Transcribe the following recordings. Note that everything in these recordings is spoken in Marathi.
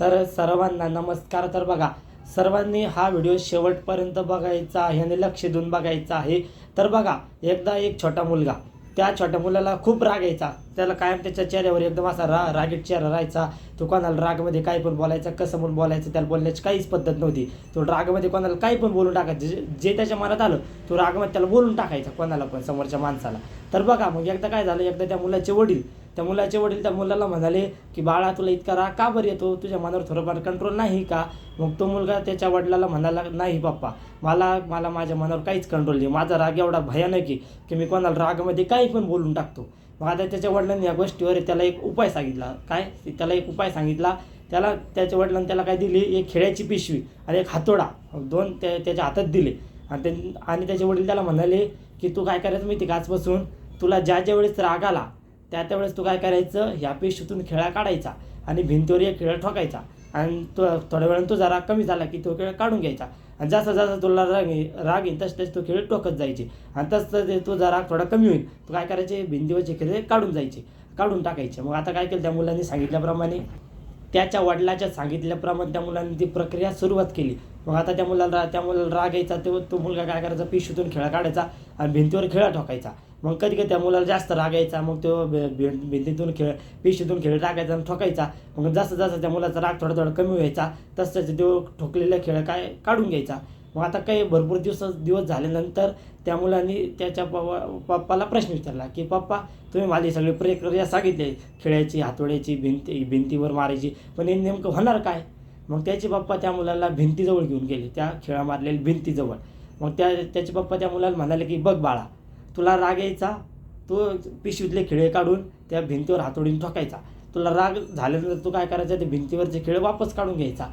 तर सर्वांना नमस्कार. तर बघा सर्वांनी हा व्हिडिओ शेवटपर्यंत बघायचा आहे आणि लक्ष देऊन बघायचा आहे. तर बघा एकदा एक छोटा मुलगा त्या छोट्या मुलाला खूप राग यायचा. त्याला कायम त्याच्या चेहऱ्यावर एकदम असा रा रागीट चेहरा राहायचा. तो कोणाला रागमध्ये काय पण बोलायचा कसं पण बोलायचं त्याला बोलण्याची काहीच पद्धत नव्हती. तो रागमध्ये कोणाला काही पण बोलून टाकायचं. जे- जे त्याच्या मनात आलं तो रागमध्ये त्याला बोलून टाकायचा कोणाला पण समोरच्या माणसाला. तर बघा मग एकदा काय झालं एकदा त्या मुलाचे वडील त्या मुलाचे वडील त्या मुलाला म्हणाले की बाळा तुला इतका राग का बरं येतो? तुझ्या मनावर थोडंफार कंट्रोल नाही का? मग तो मुलगा त्याच्या वडिलाला म्हणाला नाही पप्पा मला मला माझ्या मनावर काहीच कंट्रोल नाही. माझा राग एवढा भयानक आहे की मी कोणाला रागामध्ये काही पण बोलून टाकतो. मग आता त्याच्या वडिलांनी या गोष्टीवर त्याला एक उपाय सांगितला. काय? त्याला एक उपाय सांगितला. त्याला त्याच्या वडिलांनी त्याला काय दिली? एक खेळ्याची पिशवी आणि एक हातोडा. दोन त्या त्याच्या हातात दिले. आणि ते आणि त्याचे वडील त्याला म्हणाले की तू काय करायचं माहिती का आजपासून? तुला ज्या ज्या वेळेस राग आला त्या त्यावेळेस तू काय करायचं? ह्या पेशीतून खेळा काढायचा आणि भिंतीवर एक खेळ ठोकायचा. आणि तो थोड्या वेळानं तो जरा कमी झाला की तो खेळ काढून घ्यायचा. आणि जसं जसं तुला राग राग येईल तसं तसं तो खेळ टोकत जायचे. आणि तसं ते तो जरा थोडा कमी होईल. तू काय करायचे? भिंतीवरचे खेळ काढून जायचे. काढून टाकायचे. मग आता काय केलं त्या मुलांनी? सांगितल्याप्रमाणे त्याच्या वडिलाच्या सांगितल्याप्रमाणे त्या मुलांनी ती प्रक्रिया सुरुवात केली. मग आता त्या मुलाला त्या मुलाला राग यायचा तो तो मुलगा काय करायचा? पिशूतून खेळा काढायचा आणि भिंतीवर खेळा ठोकायचा. मग कधी कधी त्या मुलाला जास्त राग यायचा मग तो भिंतीतून खेळ पिशवीतून खेळ टाकायचा आणि ठोकायचा. मग जसं जसं त्या मुलाचा राग थोडा थोडा कमी व्हायचा तसं तो ठोकलेला खेळ काय काढून घ्यायचा. मग आता काही भरपूर दिवस दिवस झाल्यानंतर त्या मुलांनी त्याच्या पप्पा पप्पाला प्रश्न विचारला की पप्पा तुम्ही माझी सगळी प्रक्रिया सांगितली खेळायची हातोड्याची भिंती भिंतीवर मारायची पण हे नेमकं होणार काय? मग त्याचे पप्पा त्या मुलाला भिंतीजवळ घेऊन गेले त्या खेळा मारलेल्या भिंतीजवळ. मग त्या त्याचे पप्पा त्या मुलाला म्हणाले की बघ बाळा तुला राग यायचा तो पिशवीतले खिळे काढून त्या भिंतीवर हातोडीने ठोकायचा. तुला राग झाल्यानंतर तू काय करायचा ते भिंतीवरचे खेळ वापस काढून घ्यायचा.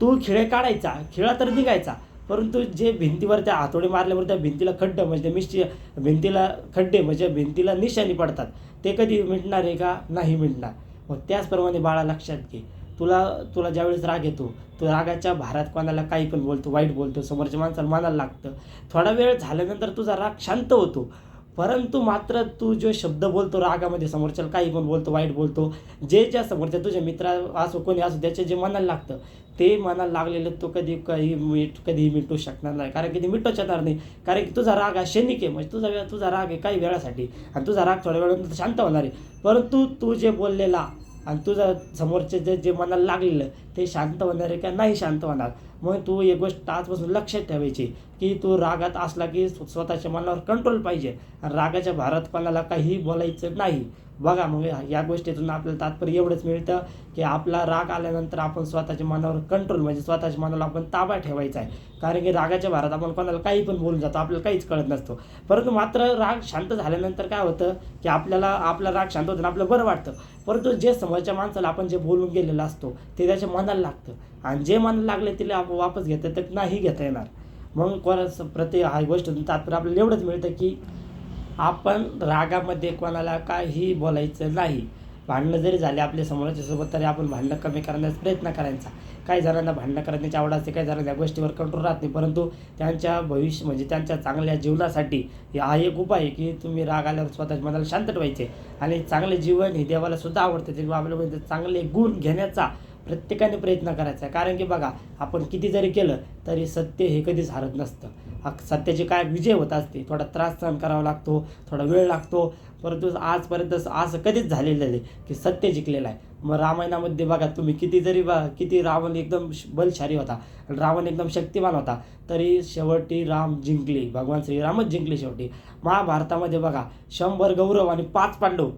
तू खेळ काढायचा खेळा तर निघायचा परंतु जे भिंतीवर त्या हातोडी मारल्यावर त्या भिंतीला खड्ड म्हणजे मिशी भिंतीला खड्डे म्हणजे भिंतीला निशाणी पडतात. ते कधी मिटणार आहे का? नाही मिटणार. मग त्याचप्रमाणे बाळा लक्षात घे. तुला तुला ज्यावेळेस राग येतो तो रागाच्या भारात कोणाला काही पण बोलतो वाईट बोलतो समोरच्या माणसाला मानायला लागतं. थोडा वेळ झाल्यानंतर तुझा राग शांत होतो. परंतु मात्र तू जो शब्द बोलतो रागामध्ये समोरच्याला काही पण बोलतो वाईट बोलतो जे ज्या समोरच्या तुझे मित्र असो कोणी असो त्याचे जे मनाला लागतं ते मनाला लागलेलं तो कधी काही मीठ कधीही मिटू शकणार नाही. कारण की ते मिटूच येणार नाही. कारण की तुझा राग हा क्षणिक आहे. म्हणजे तुझा वेळ तुझा राग आहे काही वेळासाठी. आणि तुझा राग थोड्या वेळानंतर शांत होणार आहे. परंतु तू जे बोललेला आणि तुझा समोरचे जे जे मनाला लागलेलं ते शांत होणार आहे का नाही शांत होणार? मग तू एक गोष्ट आजपासून लक्षात ठेवायची की तू रागात असला की स्वतःच्या मनावर कंट्रोल पाहिजे. आणि रागाच्या भारतपणाला कोणाला काही बोलायचं नाही. बघा मग या गोष्टीतून आपल्याला तात्पर्य एवढंच मिळतं की आपला राग आल्यानंतर आपण स्वतःच्या मनावर कंट्रोल म्हणजे स्वतःच्या मनाला आपण ताबा ठेवायचा आहे. कारण की रागाच्या भारात आपण कोणाला काही पण बोलून जातो आपल्याला काहीच कळत नसतो. परंतु मात्र राग शांत झाल्यानंतर काय होतं की आपल्याला आपला राग शांत होतं आपलं बरं वाटतं. परंतु जे समोरच्या माणसाला आपण जे बोलून गेलेलं असतो ते त्याच्या मनाला लागतं. आणि जे मनाला लागले तिला आपण वापस घेता तर नाही घेता येणार. मग कोणा प्रत्येक हा गोष्ट तात्पर्य आपल्याला एवढंच मिळतं की आपण रागामध्ये कोणाला काही बोलायचं नाही. भांडणं जरी झाले आपल्या समोरच्यासोबत तरी आपण भांडणं कमी करण्याचा प्रयत्न करायचा. काही जणांना भांडणं करण्याची आवड असते काही जणांना या गोष्टीवर कंट्रोल राहत नाही. परंतु त्यांच्या भविष्य म्हणजे त्यांच्या चांगल्या जीवनासाठी हा एक उपाय आहे की तुम्ही राग आल्यावर स्वतःच्या मनाला शांत ठेवायचे. आणि चांगले जीवन हे देवाला सुद्धा आवडते. ते आपल्यामध्ये चांगले गुण घेण्याचा प्रत्येकाने प्रयत्न करायचा. कारण की बघा आपण किती जरी केलं तरी सत्य हे कधीच हरत नसतं. सत्याची काय विजय होत असते थोडा त्रास सहन करावा लागतो थोडा वेळ लागतो. परंतु आजपर्यंत असं कधीच झालेलं नाही की सत्य जिंकलेलं आहे. मग रामायणामध्ये बघा तुम्ही किती जरी बा किती रावण एकदम श- होता रावण एकदम शक्तिमान होता तरी शेवटी राम जिंकले. भगवान श्रीरामच जिंकले शेवटी. महाभारतामध्ये बघा शंभर गौरव आणि पाच पांडव.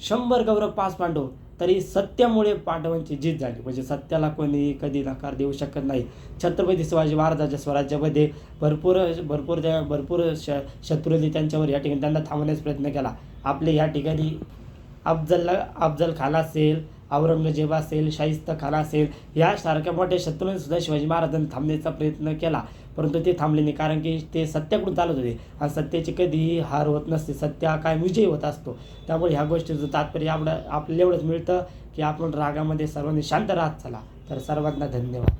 शंभर गौरव पाच पांडव. तरी सत्यामुळे पांडवांची जीत झाली. म्हणजे सत्याला कोणी कधी नकार देऊ शकत नाही. छत्रपती शिवाजी महाराजांच्या स्वराज्यामध्ये भरपूर भरपूर त्या भरपूर श शत्रूंनी त्यांच्यावर या ठिकाणी त्यांना थांबवण्याचा प्रयत्न केला. आपले या ठिकाणी अफजलला अफजल खान असेल औरंगजेब असेल शाहिस्त खान असेल यासारख्या मोठ्या शत्रूंनी सुद्धा शिवाजी महाराजांनी थांबण्याचा प्रयत्न केला. परंतु ते थांबले नाही. कारण की ते सत्याकडून चालत होते. आणि सत्याची कधीही हार होत नसते. सत्या काय विजय होत असतो. त्यामुळे ह्या गोष्टीचं तात्पर्य आपलं आपल्याला एवढंच मिळतं की आपण रागामध्ये सर्वांनी शांत राहत चला. तर सर्वांना धन्यवाद.